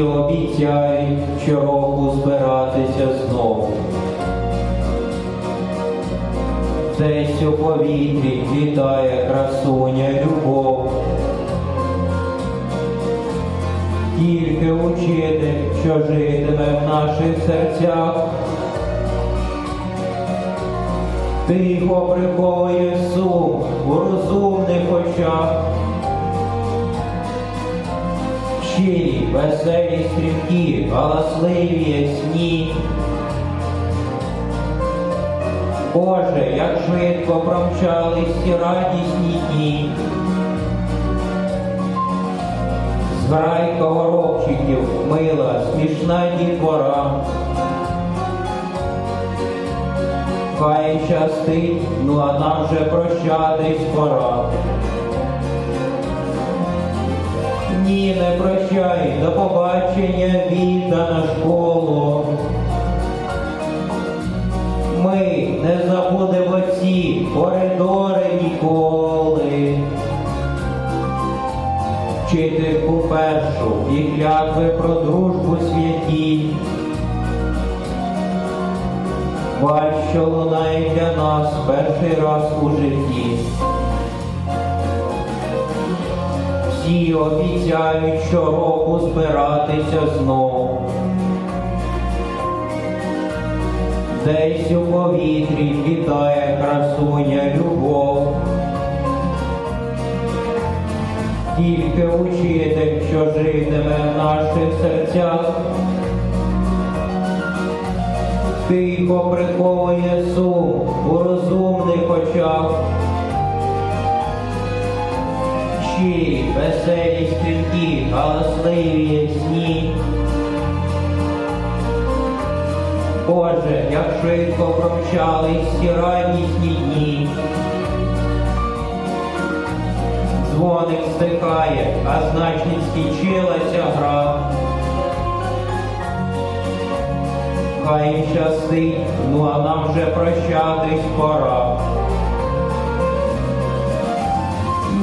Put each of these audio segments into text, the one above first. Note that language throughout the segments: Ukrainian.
обіцяють щороку збиратися знову. Десь у повітрі літає красуня любов. Тільки учитель, що житиме в наших серцях. Тихо приховує веселі стрімкі, галасливі ясні. Боже, як швидко промчались ті радісні дні. Зграйка горобчиків, мила, смішна дітвора. Хай щастить, ну а нам вже прощатись пора. Не прощай, до побачення віддана школу. Ми не забудемо ці коридори ніколи. Вчительку першу і клятви про дружбу святі. Бач, що лунає для нас перший раз у житті. Всі обіцяють щороку збиратися знову. Десь у повітрі літає красуня любов. Тільки учитель, що житиме в наших серцях. Тихо приховує сум у розумних очах. Щирі, веселі стрімкі, галасливі ясні. Боже, як швидко промчались ті радісні дні. Дзвоник стихає, а значить скінчилася гра. Хай щастить, ну а нам вже прощатись пора.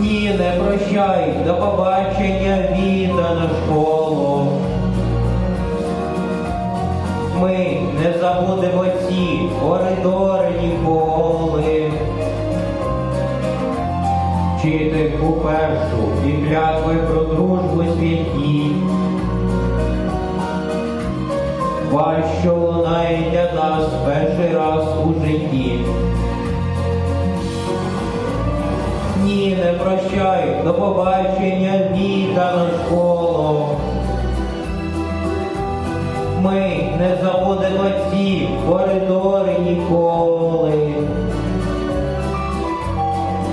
Ні, не прощай, до побачення віддана школу. Ми не забудемо ці коридори ніколи. Вчительку першу і клятви про дружбу святі. Бач, що лунає для нас перший раз у житті. Не прощай, до побачення віддана школу. Ми не забудемо ці коридори ніколи.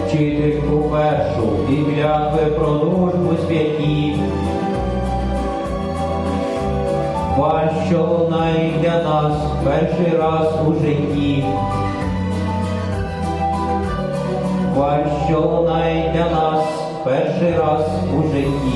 Вчительку першу і клятви про дружбу святі. Бач, що лунає для нас перший раз у житті. Бач, що найде нас перший раз у житті.